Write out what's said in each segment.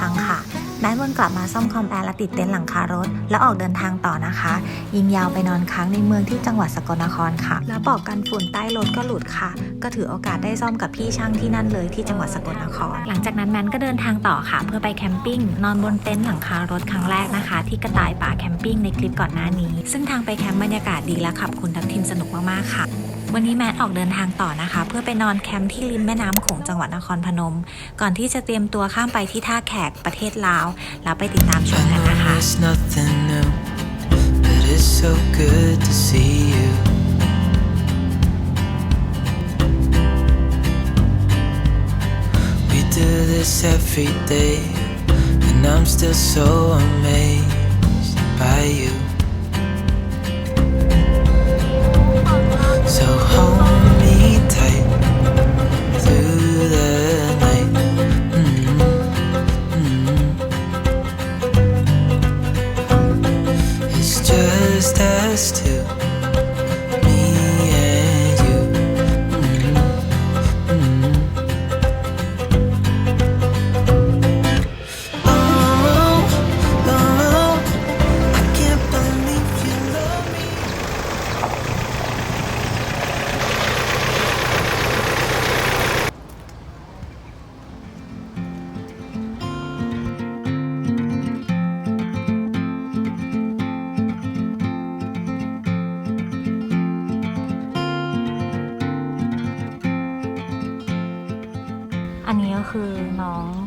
พังค่ะแม้วนกลับมาซ่อมคอมแอร์และติดเต็นท์หลังคารถ แล้วออกเดินทางต่อนะคะ ยิงยาวไปนอนค้างในเมืองที่จังหวัดสกลนครค่ะ แล้วปอกกันฝุ่นใต้รถก็หลุดค่ะ ก็ถือโอกาสได้ซ่อมกับพี่ช่างที่นั่นเลยที่จังหวัดสกลนคร หลังจากนั้นแมนก็เดินทางต่อค่ะ เพื่อไปแคมปิ้งนอนบนเต็นท์หลังคารถครั้งแรกนะคะ ที่กระต่ายป่าแคมปิ้งในคลิปก่อนหน้านี้ ซึ่งทางไปแคมป์บรรยากาศดีและขับคุณทัพทิมสนุกมากๆค่ะ วันนี้แมทออกเดินทางต่อนะคะ เพื่อไปนอนแคมป์ที่ริมแม่น้ำโขงจังหวัดนครพนม ก่อนที่จะเตรียมตัวข้ามไปที่ท่าแขกประเทศลาว แล้วไปติดตามชมกันนะคะ it's so good to see you. We do this every day, and I'm still so amazed by you.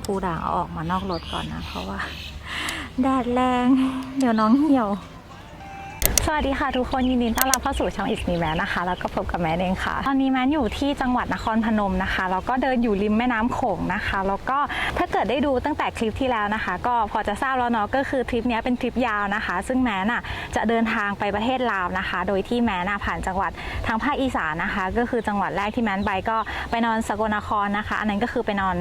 ปูด่างเอาออกมานอกรถก่อนนะ เพราะว่า แดดแรง เดี๋ยวน้องเหี่ยว วัสดีค่ะทุกคนยินดีต้อนรับเข้าสู่ช่องอิสมีแมนนะคะ แล้วก็พบกับแมนเองค่ะ ตอนนี้แมนอยู่ที่จังหวัดนครพนมนะคะแล้วก็เดินอยู่ริมแม่น้ำโขงนะคะ แล้วก็ถ้าเกิดได้ดูตั้งแต่คลิปที่แล้วนะคะ ก็พอจะทราบแล้วเนาะก็คือทริปนี้เป็นทริปยาวนะคะ ซึ่งแมนอะจะเดินทางไปประเทศลาวนะคะ โดยที่แมนอะผ่านจังหวัดทางภาคอีสานนะคะ ก็คือจังหวัดแรกที่แมนไปก็ไปนอนสกลนครนะคะ อันนั้นก็คือไปนอน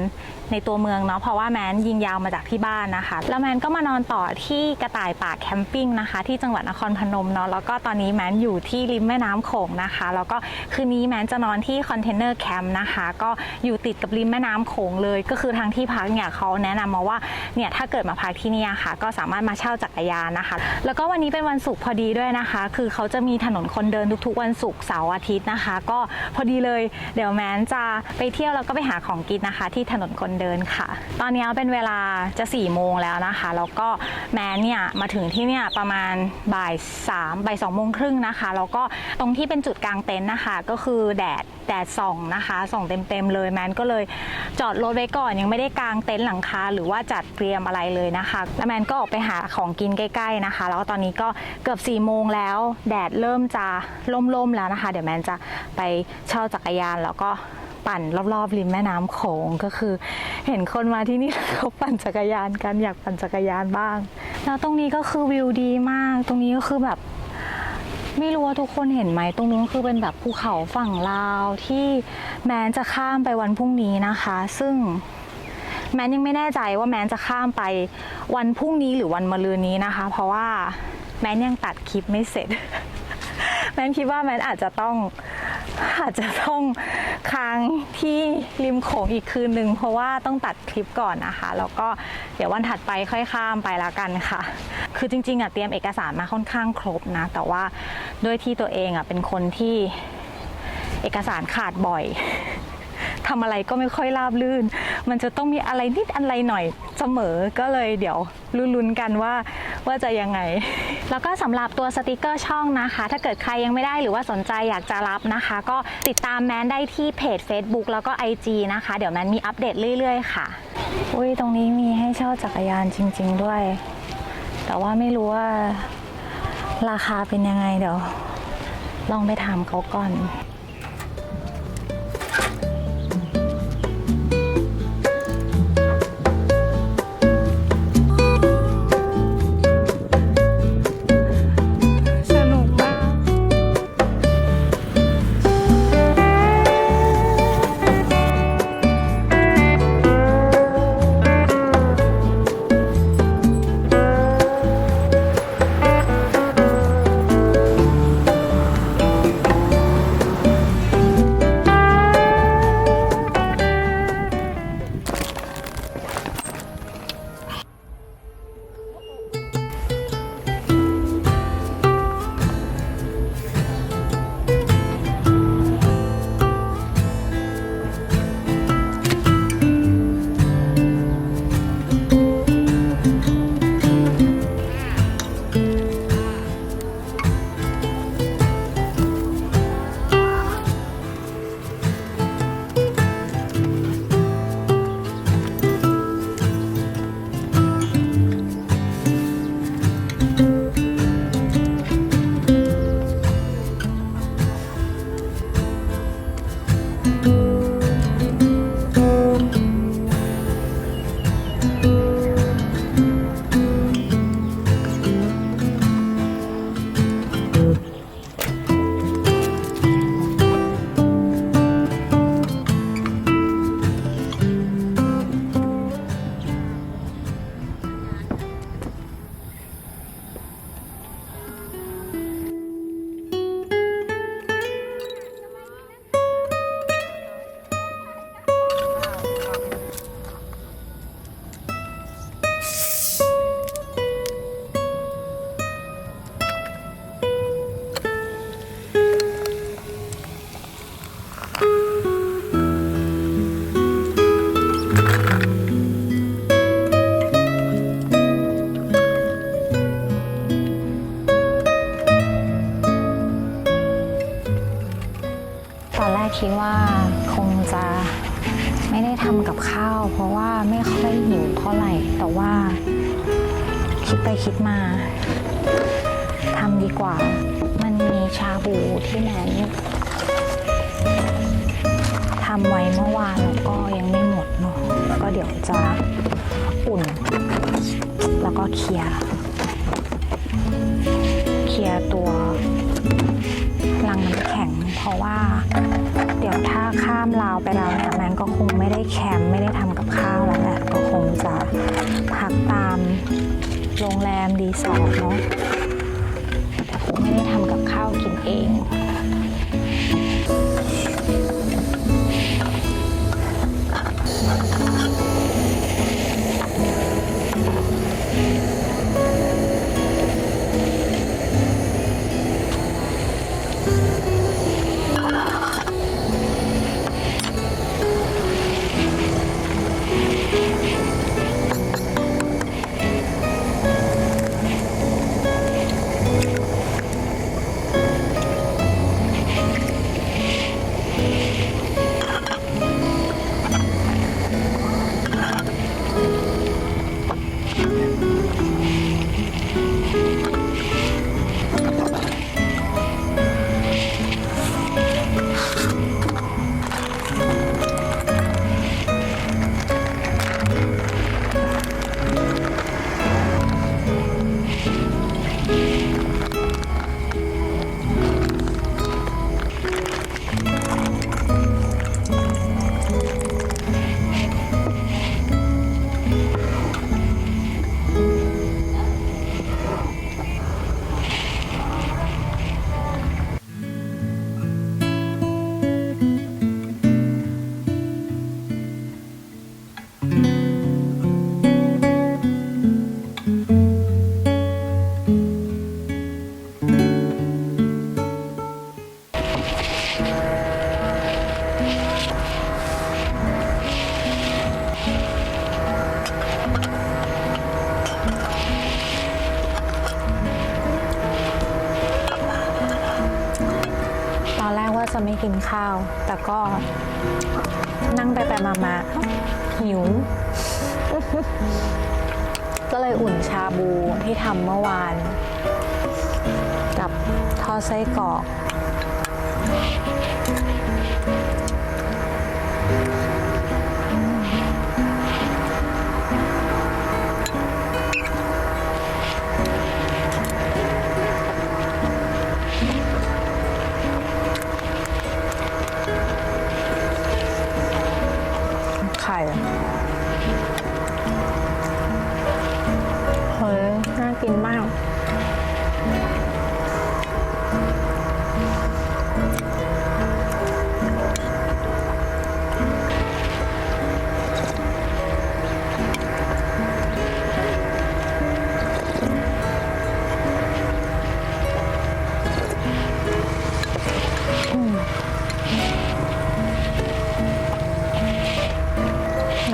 ในตัวเมืองเนาะเพราะว่าแมนยิงยาวมาจากที่บ้านนะคะ แล้วแมนก็มานอนต่อที่กระต่ายป่าแคมปิ้งนะคะ ที่จังหวัดนครพนมเนาะแล้วก็ตอนนี้แมนอยู่ที่ริมแม่น้ำโขงนะคะ แล้วก็คืนนี้แมนจะนอนที่คอนเทนเนอร์แคมป์นะคะ ก็อยู่ติดกับริมแม่น้ำโขงเลย ก็คือทางที่พักเนี่ยเขาแนะนำมาว่าเนี่ยถ้าเกิดมาพักที่นี่ค่ะ ก็สามารถมาเช่าจักรยานนะคะ แล้วก็วันนี้เป็นวันศุกร์พอดีด้วยนะคะ คือเขาจะมีถนนคนเดินทุกๆ วันศุกร์เสาร์อาทิตย์นะคะ ก็พอดีเลยเดี๋ยวแมนจะไปเที่ยวแล้วก็ไปหาของกินนะคะ ที่ถนนคนเดินค่ะ ตอนนี้เป็นเวลาจะ4ี่โมงแล้วนะคะ แล้วก็แมนเนี่ยมาถึงที่เนี่ยประมาณบ่ายสามบ่ายสองโมงครึ่งนะคะ แล้วก็ตรงที่เป็นจุดกลางเต็นท์นะคะ ก็คือแดดแดดส่องนะคะส่องเต็มๆเลยแมนก็เลยจอดรถไว้ก่อนยังไม่ได้กางเต็นท์หลังคาหรือว่าจัดเตรียมอะไรเลยนะคะแล้วแมนก็ออกไปหาของกินใกล้ ๆนะคะ แล้วตอนนี้ก็เกือบ4ี่โมงแล้ว แดดเริ่มจะล่มๆแล้วนะคะ เดี๋ยวแมนจะไปเช่าจักรยานแล้วก็ปั่นรอบๆริมแม่น้ำโขงก็คือ เห็นคนมาที่นี่เขาปั่นจักรยานกันอยากปั่นจักรยานบ้าง แล้วตรงนี้ก็คือวิวดีมาก ตรงนี้ก็คือแบบ ไม่รู้ว่าทุกคนเห็นไหมตรงนู้นคือเป็นแบบภูเขาฝั่งลาวที่แมนจะข้ามไปวันพรุ่งนี้นะคะ ซึ่งแมนยังไม่แน่ใจว่าแมนจะข้ามไปวันพรุ่งนี้หรือวันมะรืนนี้นะคะ เพราะว่าแมนยังตัดคลิปไม่เสร็จ แมนคิดว่าแมนอาจจะต้องอาจจะต้องค้างที่ริมโขงอีกคืนหนึ่งเพราะว่าต้องตัดคลิปก่อนนะคะ แล้วก็เดี๋ยววันถัดไปค่อยข้ามไปละกันค่ะ คือจริงๆอะเตรียมเอกสารมาค่อนข้างครบนะ แต่ว่าด้วยที่ตัวเองอะเป็นคนที่เอกสารขาดบ่อย ทำอะไรก็ไม่ค่อยราบรื่น มันจะต้องมีอะไรนิดอะไรหน่อยเสมอก็เลยเดี๋ยวลุ้นๆกันว่าว่าจะยังไง แล้วก็สำหรับตัวสติกเกอร์ช่องนะคะ ถ้าเกิดใครยังไม่ได้หรือว่าสนใจอยากจะรับนะคะ ก็ติดตามแมนได้ที่เพจ Facebook แล้วก็ IG นะคะ เดี๋ยวแมนมีอัปเดตเรื่อยๆค่ะ อุ้ยตรงนี้มีให้เช่าจักรยานจริง ๆ ด้วย แต่ว่าไม่รู้ว่าราคาเป็นยังไงเดี๋ยวลองไปถามเขาก่อน คิดว่าคงจะไม่ได้ทำกับข้าว เพราะว่าไม่ค่อยหิวเท่าไหร่ แต่ว่า คิดไปคิดมาทำดีกว่า มันมีชาบูที่แนนทำไว้เมื่อวานแล้วก็ยังไม่หมดเนาะก็เดี๋ยวจะอุ่น แล้วก็เคลียร์เคลียร์ตัวลังน้ำแข็งเพราะว่า เดี๋ยวถ้าข้ามลาวไปแล้วเนี่ยแมนก็คงไม่ได้แคมป์ไม่ได้ทำกับข้าวแล้วแหละก็คงจะพักตามโรงแรมรีสอร์ทเนาะแต่คงไม่ได้ทำกับข้าวกินเอง ข้าว แต่ก็นั่งไปไปมามาเอ้าหิว ก็เลยอุ่นชาบูที่ทำเมื่อวาน กับทอดไส้กรอก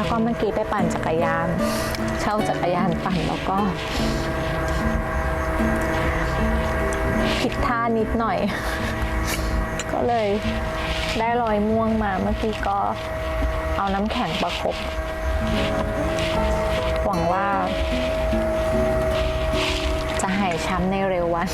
ก็เมื่อกี้ไปปั่นจักรยาน เช่าจักรยานปั่นแล้วก็ผิดท่านิดหน่อย ก็เลยได้รอยม่วงมาเมื่อกี้ก็เอาน้ำแข็งประคบหวังว่า จะหายช้ำในเร็ววัน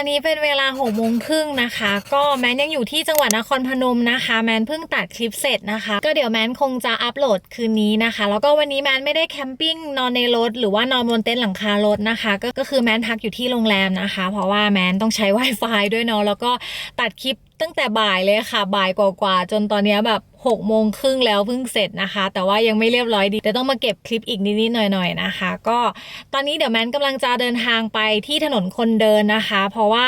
อนนี้เป็นเวลาหกโมงครึ่งนะคะ ก็แมนยังอยู่ที่จังหวัดนครพนมนะคะ แมนเพิ่งตัดคลิปเสร็จนะคะ ก็เดี๋ยวแมนคงจะอัปโหลดคืนนี้นะคะ แล้วก็วันนี้แมนไม่ได้แคมปิ้งนอนในรถหรือว่านอนบนเต็นท์หลังคารถนะคะก็ก็คือแมนพักอยู่ที่โรงแรมนะคะ เพราะว่าแมนต้องใช้ Wi-Fi ด้วยเนาะแล้วก็ตัดคลิป ตั้งแต่บ่ายเลยค่ะบ่ายกว่าๆจนตอนนี้แบบหกโมงครึ่งแล้วเพิ่งเสร็จนะคะ แต่ว่ายังไม่เรียบร้อยดีเดี๋ยวต้องมาเก็บคลิปอีกนิดๆหน่อยๆนะคะ ก็ตอนนี้เดี๋ยวแมนกำลังจะเดินทางไปที่ถนนคนเดินนะคะ เพราะว่า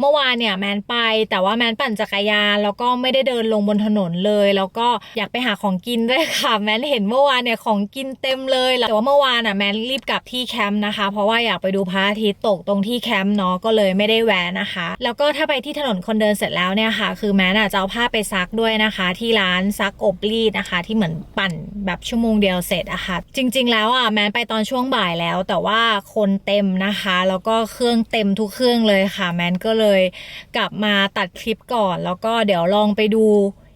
เมื่อวานเนี่ยแมนไป แต่ว่าแมนปั่นจักรยานแล้วก็ไม่ได้เดินลงบนถนนเลย แล้วก็อยากไปหาของกินด้วยค่ะแมนเห็นเมื่อวานเนี่ยของกินเต็มเลยแต่ว่าเมื่อวานอะแมนรีบกลับที่แคมป์นะคะ เพราะว่าอยากไปดูพระอาทิตย์ตกตรงที่แคมป์เนาะก็เลยไม่ได้แวะนะคะ แล้วก็ถ้าไปที่ถนนคนเดินเสร็จแล้วเนี่ยค่ะคือแมนอะจะเอาผ้าไปซักด้วยนะคะ ที่ร้านซักอบรีดนะคะ ที่เหมือนปั่นแบบชั่วโมงเดียวเสร็จอะค่ะ จริง ๆ แล้วอะแมนไปตอนช่วงบ่ายแล้ว แต่ว่าคนเต็มนะคะ แล้วก็เครื่องเต็มทุกเครื่องเลยค่ะ แมนก็เลยกลับมาตัดคลิปก่อน แล้วก็เดี๋ยวลองไปดู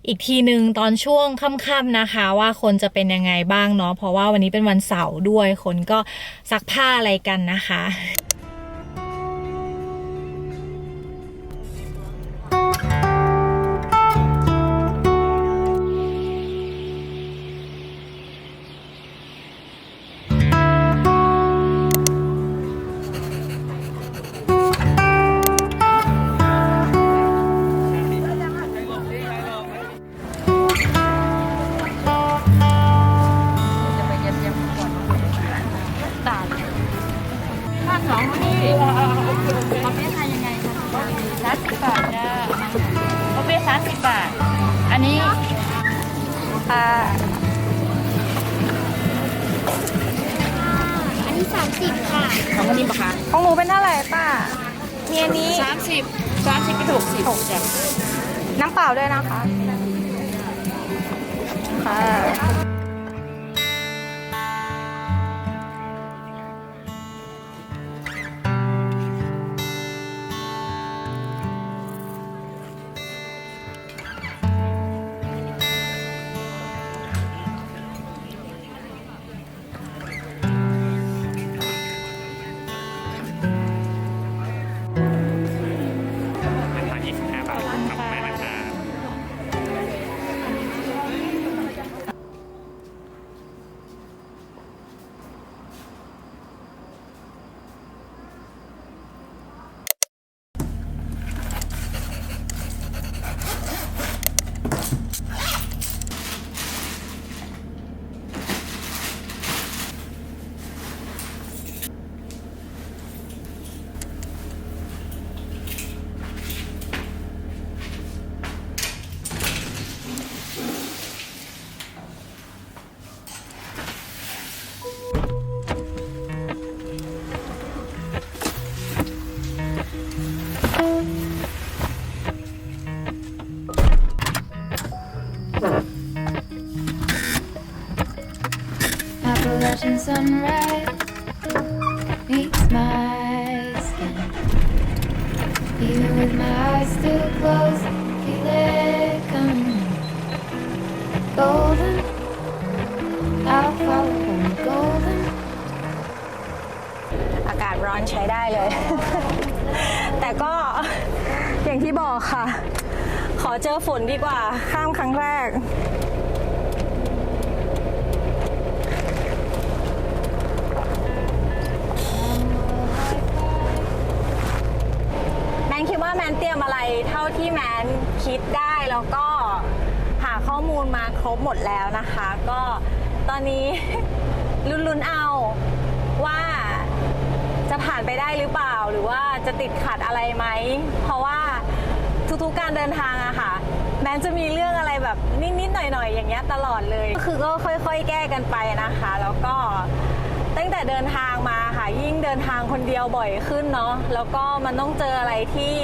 อีกทีหนึ่งตอนช่วงค่ำๆนะคะ ว่าคนจะเป็นยังไงบ้างเนาะเพราะว่าวันนี้เป็นวันเสาร์ด้วยคนก็ซักผ้าอะไรกันนะคะ อ่าอันนี้ 30 ค่ะ ของวันนี้ปะคะของหนูเป็นเท่าไหร่ป้ามีอันนี้ สามสิบสามสิบเป็นหกสิบ จ้ะน้ำเปล่าด้วยนะคะ ค่ะ Appalachian sunrise meets my skin. Even with my eyes still closed, feel it coming. Golden, I'll follow from golden. อากาศร้อนใช้ได้เลย แต่ก็อย่างที่บอกค่ะ ขอเจอฝนดีกว่าข้ามครั้งแรก เตรียมอะไรเท่าที่แมนคิดได้แล้วก็หาข้อมูลมาครบหมดแล้วนะคะ ก็ตอนนี้ ลุ้นๆเอาว่าจะผ่านไปได้หรือเปล่า หรือว่าจะติดขัดอะไรไหม เพราะว่าทุกๆการเดินทางอะค่ะ แม้จะมีเรื่องอะไรแบบนิดๆหน่อยๆอย่างเงี้ยตลอดเลย ก็คือก็ค่อยๆ แก้กันไปนะคะ แล้วก็ตั้งแต่เดินทางมาค่ะยิ่งเดินทางคนเดียวบ่อยขึ้นเนาะแล้วก็มันต้องเจออะไรที่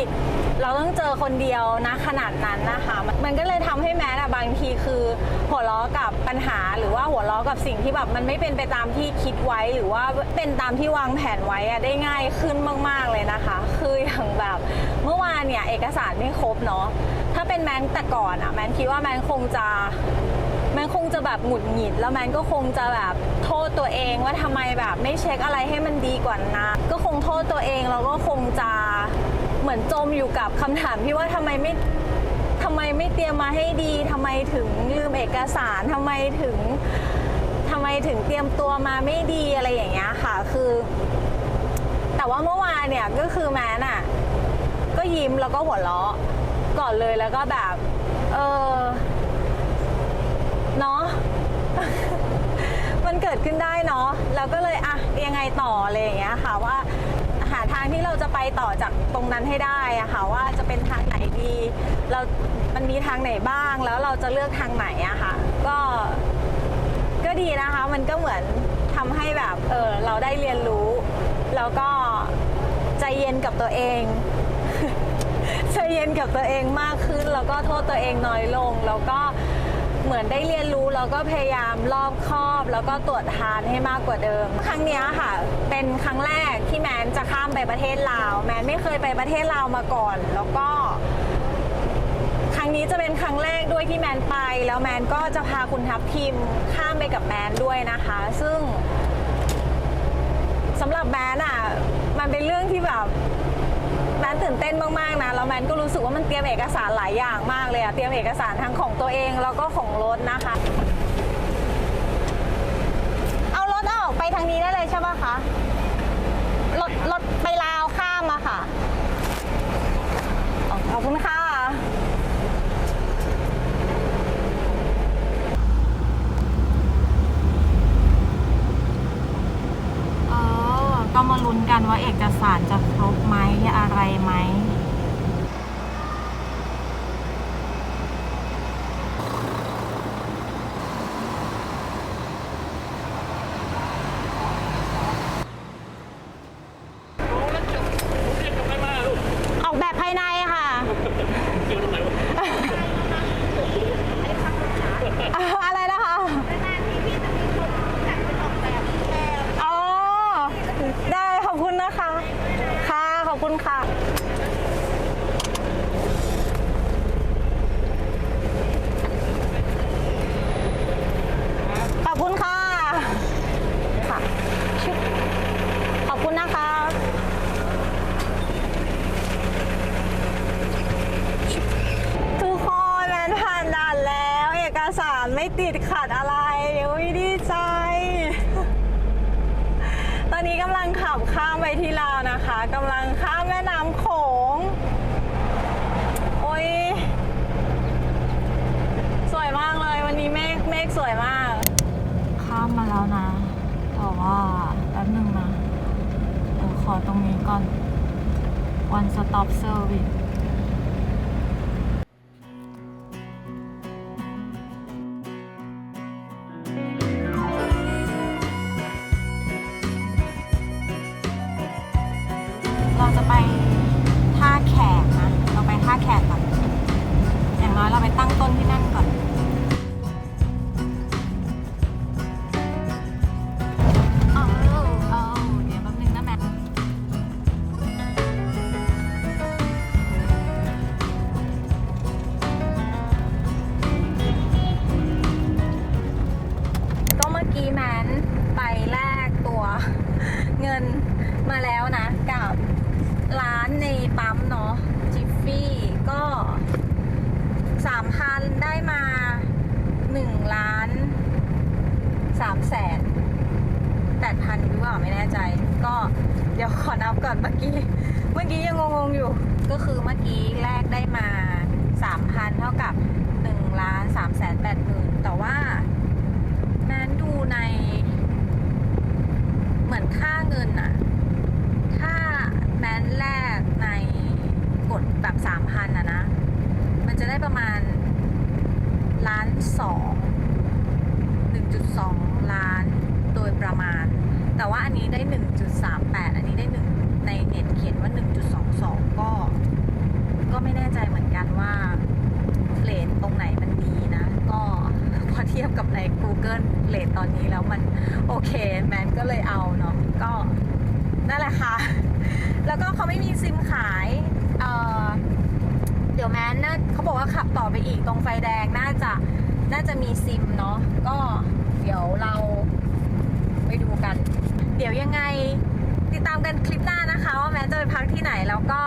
เราต้องเจอคนเดียวนะขนาดนั้นนะคะ มันก็เลยทำให้แม้อะบางทีคือ หัวล้อกับปัญหา หรือว่าหัวล้อกับสิ่งที่แบบมันไม่เป็นไปตามที่คิดไว้หรือว่าเป็นตามที่วางแผนไว้อะได้ง่ายขึ้นมาก ๆเลยนะคะ คืออย่างแบบเมื่อวานเนี่ยเอกสารไม่ครบเนาะถ้าเป็นแมนแต่ก่อนอะแมนคิดว่าแมนคงจะแมนคงจะแบบหงุดหงิด แล้วแมนก็คงจะแบบโทษตัวเองว่าทำไมแบบไม่เช็คอะไรให้มันดีกว่านะก็คงโทษตัวเองแล้วก็คงจะ เหมือนจมอยู่กับคำถามที่ว่าทำไมไม่ทำไมไม่เตรียมมาให้ดีทำไมถึงลืมเอกสารทำไมถึงทำไมถึงเตรียมตัวมาไม่ดีอะไรอย่างเงี้ยค่ะคือ แต่ว่าเมื่อวานเนี่ยก็คือแมนอะก็ยิ้มแล้วก็หัวเราะก่อนเลยแล้วก็แบบเออเนาะ มันเกิดขึ้นได้เนาะแล้วก็เลยอะยังไงต่ออะไรอย่างเงี้ยค่ะว่า หาทางที่เราจะไปต่อจากตรงนั้นให้ได้อะค่ะว่าจะเป็นทางไหนดี เรา มันมีทางไหนบ้าง แล้วเราจะเลือกทางไหนอะค่ะ ก็ ก็ดีนะคะ มันก็เหมือนทำให้แบบ เออ เราได้เรียนรู้ แล้วก็ใจเย็นกับตัวเอง ใจเย็นกับตัวเองมากขึ้น แล้วก็โทษตัวเองน้อยลง แล้วก็ เหมือนได้เรียนรู้แล้วก็พยายามรอบคอบ แล้วก็ตรวจทานให้มากกว่าเดิม ครั้งนี้ค่ะ เป็นครั้งแรกที่แมนจะข้ามไปประเทศลาว แมนไม่เคยไปประเทศลาวมาก่อน แล้วก็ ครั้งนี้จะเป็นครั้งแรกด้วยที่แมนไป แล้วแมนก็จะพาคุณทัพทีมข้ามไปกับแมนด้วยนะคะ ซึ่งสำหรับแมนอะ มันเป็นเรื่องที่แบบ นตื่นเต้นมากๆนะแล้วแมนก็รู้สึกว่ามันเตรียมเอกสารหลายอย่างมากเลยอะเตรียมเอกสารทั้งของตัวเองแล้วก็ของรถนะคะ เอารถออกไปทางนี้ได้เลยใช่ปะคะรถรถไปลาวข้ามอะค่ะขอบคุณค่ะ เออ ก็มาลุ้นกันว่าเอกสารจะครบไหมอะไรไหม ออกแบบภายในค่ะ อะไรนะคะอ๋อ ได้ขอบคุณนะคะ ค่ะ ขอบคุณค่ะ ขอบคุณค่ะ ค่ะชุบขอบคุณนะคะ ทุกคนแมนผ่านด่านแล้ว เอกสารไม่ติดขัดอะไรอุ้ยดีใจ ตอนนี้กำลัง ขับข้ามไปที่ลาวนะคะกำลังข้ามแม่น้ำโขง โอ้ย สวยมากเลยวันนี้เมฆเมฆสวยมาก ข้ามมาแล้วนะแต่ว่าแป๊บหนึ่งนะเดี๋ยวขอตรงนี้ก่อน one stop service จะมีซิมเนาะก็เดี๋ยวเราไปดูกัน เดี๋ยวยังไงติดตามกันคลิปหน้านะคะ ว่าแม้จะไปพักที่ไหนแล้วก็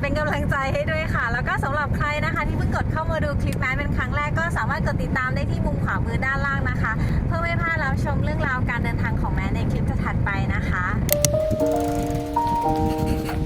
เป็นกำลังใจให้ด้วยค่ะ แล้วก็สำหรับใครนะคะที่เพิ่งกดเข้ามาดูคลิปแม้เป็นครั้งแรกก็สามารถกดติดตามได้ที่มุมขวามือด้านล่างนะคะ เพื่อไม่พลาดรับชมเรื่องราวการเดินทางของแม้ในคลิปถัดไปนะคะถ้าไม่ได้อัดนี่ร้องแล้วนะ